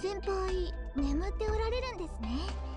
先輩眠っておられるんですね。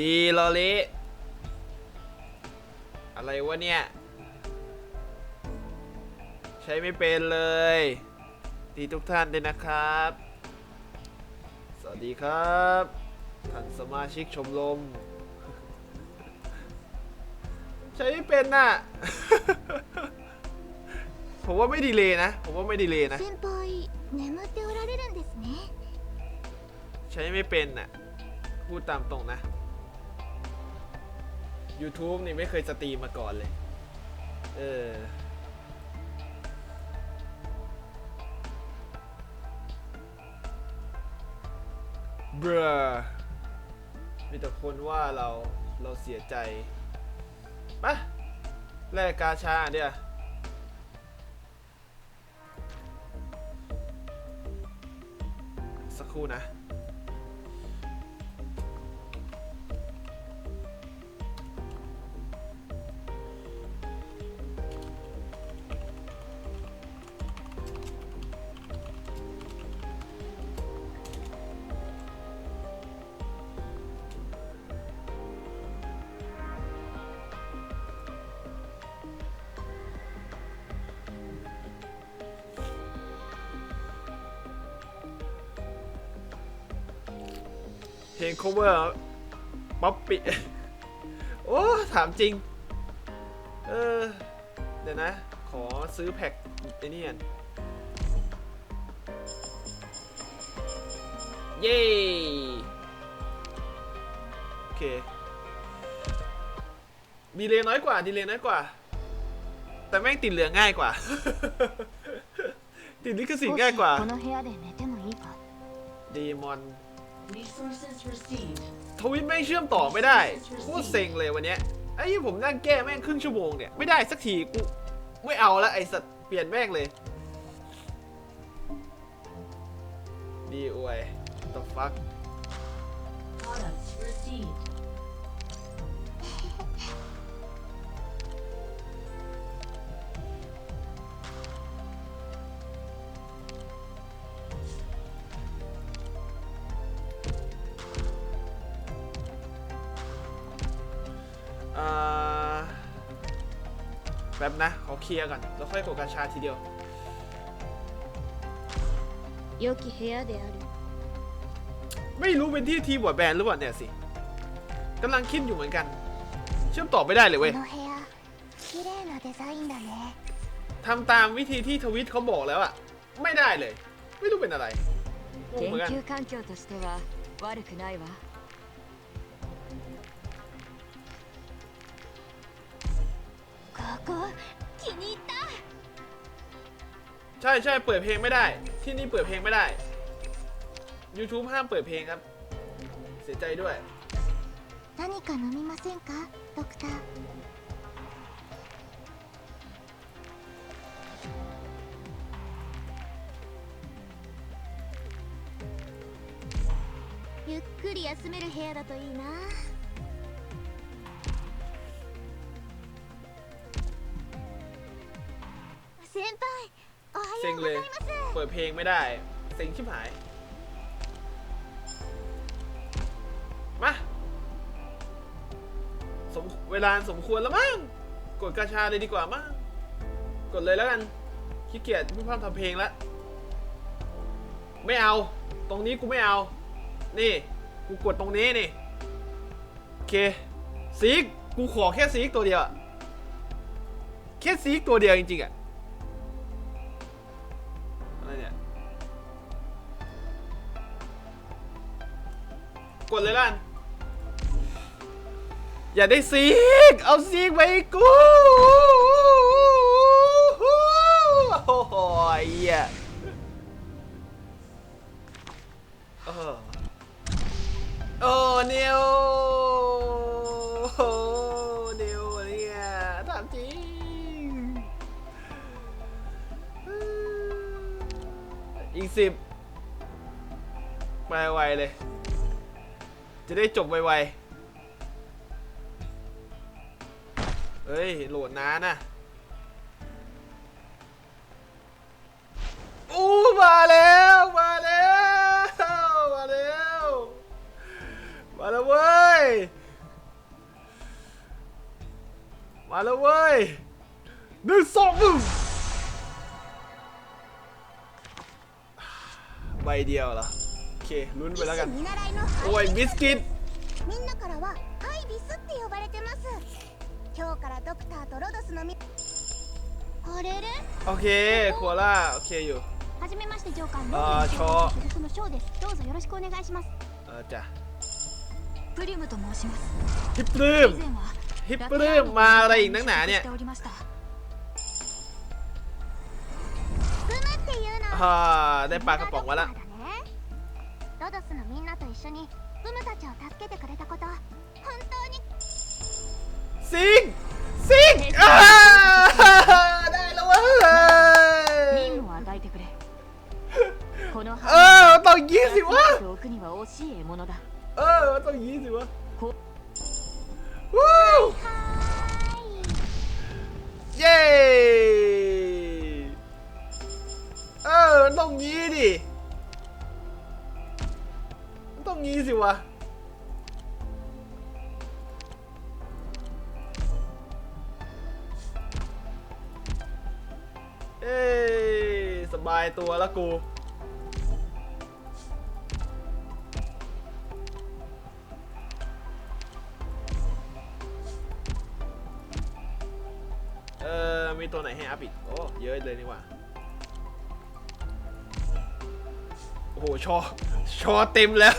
ดีลอลิอะไรวะเนี่ย ใช้ไม่เป็นเลย ดีทุกท่านด้วยนะครับ สวัสดีครับ ท่านสมาชิกชมรม ใช้ไม่เป็นน่ะ ผมว่าไม่ดีเลยนะ ผมว่าไม่ดีเลยนะใช้ไม่เป็นน่ะ พูดตามตรงนะ YouTube นี่ไม่เคยสตรีมมาก่อนเลย เออ เบรอมีแต่คนว่าเราเราเสียใจปะแลกกาชาเดี๋ยวสักครู่นะ ง cover ป๊อปปี้โอ้ ถามจริง เออ เดี๋ยวนะ ขอซื้อแพ็กไอ้นี่ก่อนเย้ โอเค ดีเลยน้อยกว่า ดีเลยน้อยกว่า แต่แม่งติดเหลืองง่ายกว่า ติดลิขสิทธิ์ง่ายกว่า ดีมอน ทวิตแม่งเชื่อมต่อไม่ได้โคตรเซ็งเลยวันเนี้ยไอ้ที่ผมนั่งแก้แม่งครึ่งชั่วโมงเนี่ยไม่ได้สักทีกูไม่เอาละไอ้สัตว์เปลี่ยนแม่งเลยดีอวย the fuck ป๊บนะ ขอเคลียร์ก่อน แล้วค่อยกดกาชาทีเดียว 良き部屋である ไม่รู้เป็นที่ทีบอร์ดแบนหรือเปล่าเนี่ยสิกำลังคิดอยู่เหมือนกัน เชื่อมต่อไม่ได้เลย こ เว้ย の部屋綺麗なデザインだね ทำตามวิธีที่ทวิตเขาบอกแล้วอะไม่ได้เลย ไม่รู้เป็นอะไรงง 研 เหมือนกัน 究環境としては悪くないわ ใช่ใช่เปิดเพลงไม่ได้ ที่นี่เปิดเพลงไม่ได้ YouTube ห้ามเปิดเพลงครับ เสียใจด้วย何か飲みませんかドクターゆっくり休める部屋だといいな先輩おは เซ็ よ ง うご เล ざ ย います เปิดเพลงไม่ได้ เซ็งชิบหาย มาสมเวลาสมควรแล้วมั้ง กดกาชาเลยดีกว่ามั้ง กดเลยแล้วกัน ขี้เกียจพี่ภาพทำเพลงแล้ว ไม่เอา ตรงนี้กูไม่เอา นี่ กูกดตรงนี้นี่ โอเคซีกกูขอแค่ซีกตัวเดียวอะแค่ซีกตัวเดียวจริงๆอะ กดเลยล่ะอย่าได้ซีก เอาซีกไปให้กูโอ้โหไอ้เหี้ยเออโอ้เนียวโอ้เนียวเนี่ยถามจริงอีกสิบไปไวเลย จะได้จบไวๆ เฮ้ย โหลดนานนะอู้มาแล้ว มาแล้ว มาแล้ว มาแล้วเว้ย มาแล้วเว้ยหนึ่งสองหนึ่งใบเดียวเหรอโอ เค ลุ้นไปแล้วกัน 見習いの โอ้ย บิสกิต みんなからはハイビスって呼ばれてます今日からドクターとロドスのみあれれ โอเคโคล่าโอเคอยู่ はじめまして上官あーชอ 所属のショーですどうぞよろしくお願いします เออจ้ะ プリムと申します ฮิปปลื้ม 以前は ฮิปปลื้มมาอะไรอีกนักหนาเนี่ย しておりましたグムっていうの ฮ่าได้ปลากระป๋องมาละ だね ロドスのみんなと一緒にグムたちを助けてくれたこと本当に ซิงซิงอ่าได้แล้วเว้ 任ย 務を与えてくれこの เออต้องยี้สิวะ ておくには惜しい獲物だ เออต้องยี้สิวะ こ วู้ は เย้เออต้องยี้ดิ ต้องยี้สิวะ เอ้สบายตัวแล้วกูเออมีตัวไหนให้อัพอีก โอ้เยอะเลยนี่ว่า โอ้โหชอ ชอเต็มแล้ว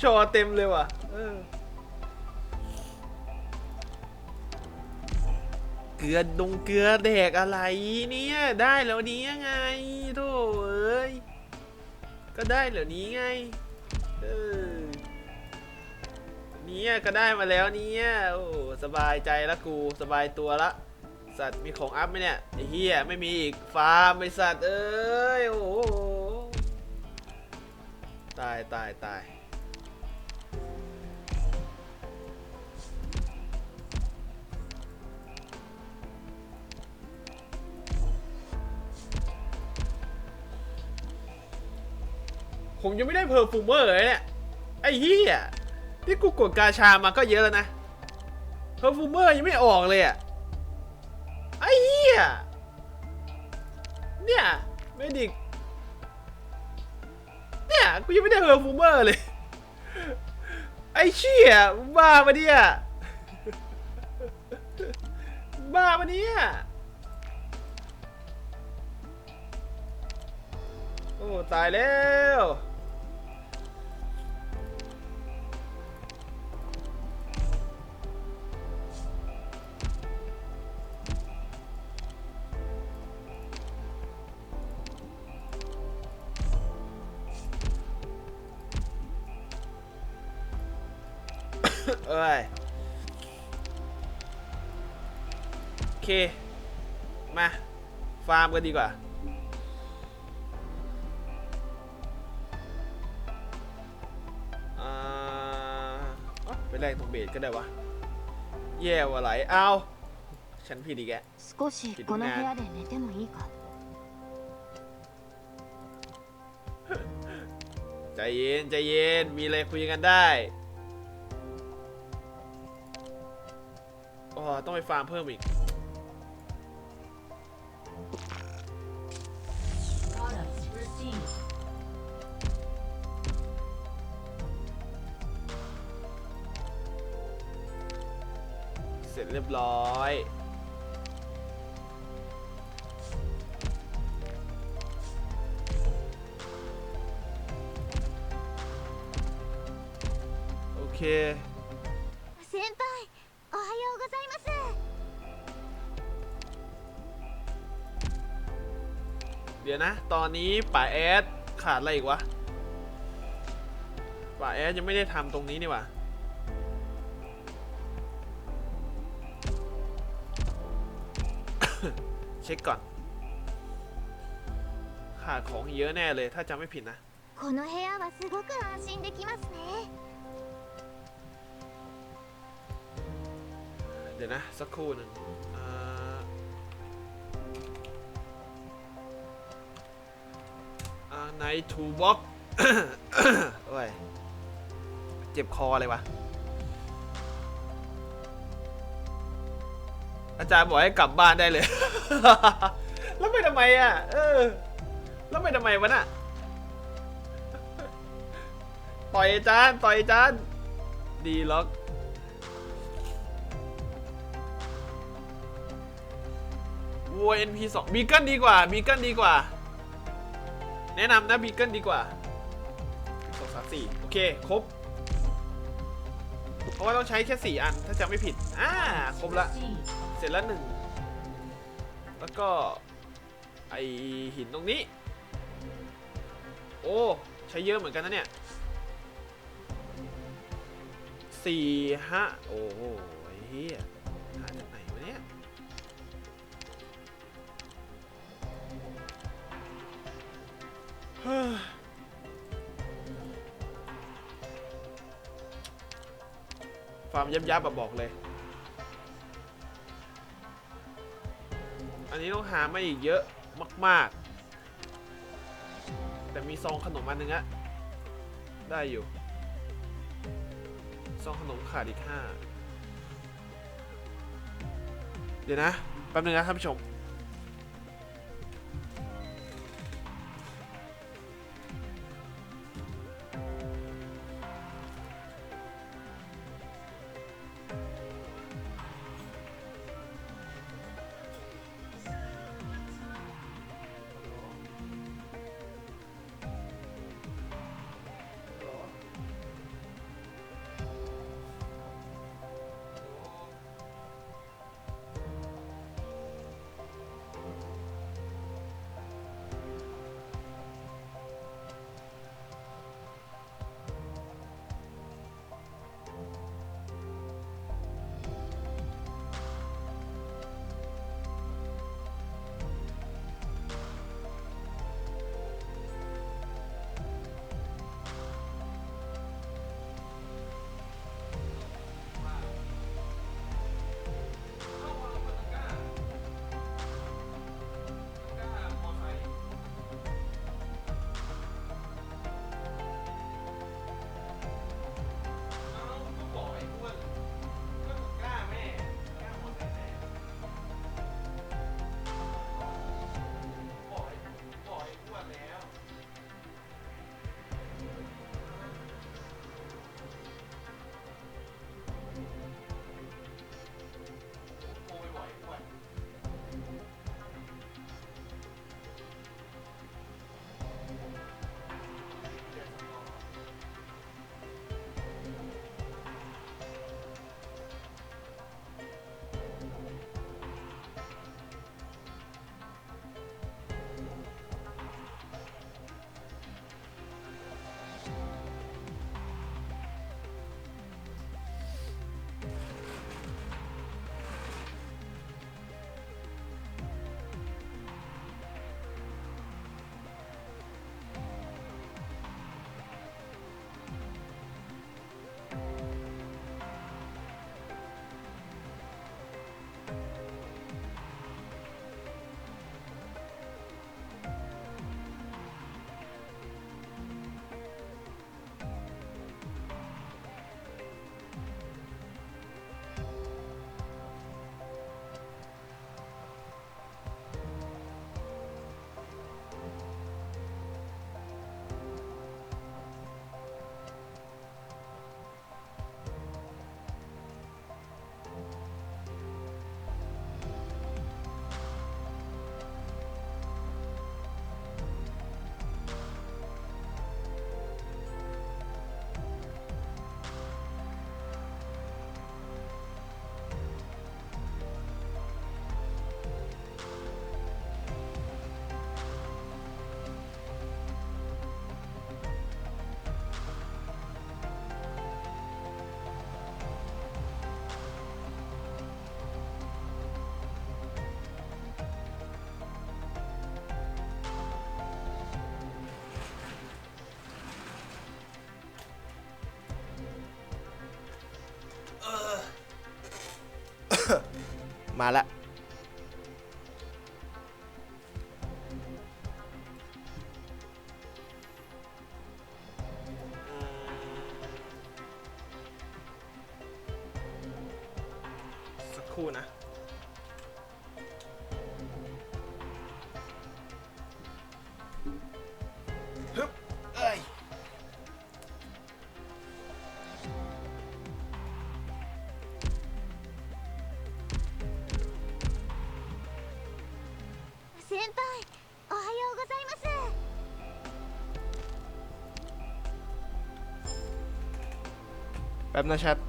ชอเต็มเลยว่ะเออเกลือดงเกลือแดกอะไรเนี่ย ได้แล้วนี้ไงโธ่เอ้ย ก็ได้แล้วนี้ไง เออเนี่ยก็ได้มาแล้วเนี่ยโอ้สบายใจละกูสบายตัวละ สัตว์มีของอัพไหมเนี่ยไอ้เฮียไม่มีอีกฟาร์มไอสัตว์เอ้ยโอ้ ตายตายตายผมยังไม่ได้เพอร์ฟูเมอร์เลยเนี่ย ไอ้เฮียที่กูกดกาชามาก็เยอะแล้วนะเพอร์ฟูเมอร์ยังไม่ออกเลยอะ ไอ้เหี้ยเนี่ยเมดิก กูยังไม่ได้เฮอร์ฟูเมอร์เลย ไอ้เชี่ยบ้าปะเนี่ยบ้าปะเนี่ยโอ้ ตายแล้ว เอ้ย โอเค มา ฟาร์มกันดีกว่า แลกตรงเบสก็ได้วะ แย่ว่ะไหลเอาฉันผิดอีกแก 少しこの部屋で寝てもいいか ใจเย็นใจเย็น มีอะไรคุยกันได้ อ๋อต้องไปฟาร์มเพิ่มอีก Products received. เสร็จเรียบร้อย โอเค ดี๋ยวนะ ตอนนี้ป่าแอดขาดอะไรอีกวะ ป่าแอดยังไม่ได้ทำตรงนี้นี่หว่า เช็คก่อน ขาดของเยอะแน่เลย ถ้าจำไม่ผิดนะ この部屋はすごく安心できますね เดี๋ยวนะ สักครู่หนึ่ง ในทูบ็อกโอ้ย เจ็บคอเลยวะ อาจารย์บอกให้กลับบ้านได้เลย แล้วไปทำไมอะ เออ แล้วไปทำไมวะน่ะ ต่อยอาจารย์ ต่อยอาจารย์ ดีล็อกวัว NP 2 บีเกิลดีกว่าบีเกิลดีกว่า แนะนำนะบีเกิลดีกว่าสองสามสี่โอเค ครบ เพราะว่าต้องใช้แค่สี่อันถ้าจำไม่ผิด อ่า ครบละ เสร็จแล้วหนึ่ง แล้วก็ ไอหินตรงนี้ โอ้ ใช้เยอะเหมือนกันนะเนี่ยสี่ห้าโอ้เฮีย ฟาร์มยับยับๆอะบอกเลย อันนี้ต้องหามาอีกเยอะมาก ๆ แต่มีซองขนมอันนึงอะได้อยู่ ซองขนมขาดอีกห้าเดี๋ยวนะ แป๊บนึงนะท่านผู้ชม มาละ 先輩おはようございます แป๊บนะชัด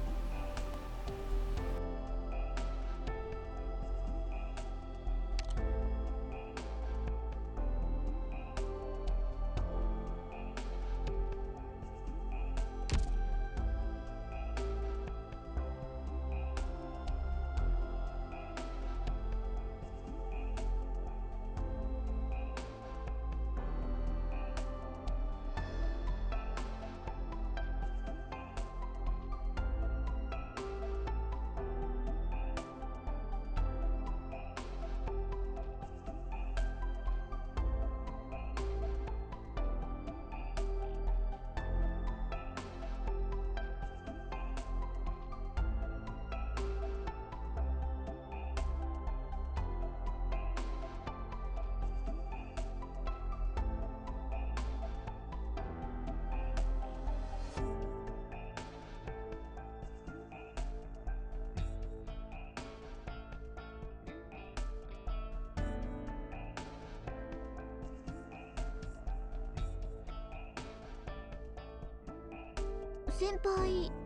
先輩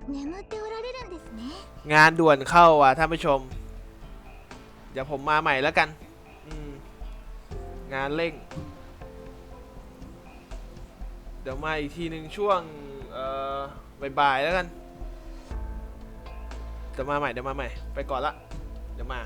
眠っておられるんですね งานด่วนเข้าว่ะท่านผู้ชม เดี๋ยวผมมาใหม่แล้วกัน อืม งานเร่ง เดี๋ยวมาอีกทีหนึ่งช่วง เอ่อบ่ายๆแล้วกัน เดี๋ยวมาใหม่ เดี๋ยวมาใหม่ ไปก่อนละ เดี๋ยวมา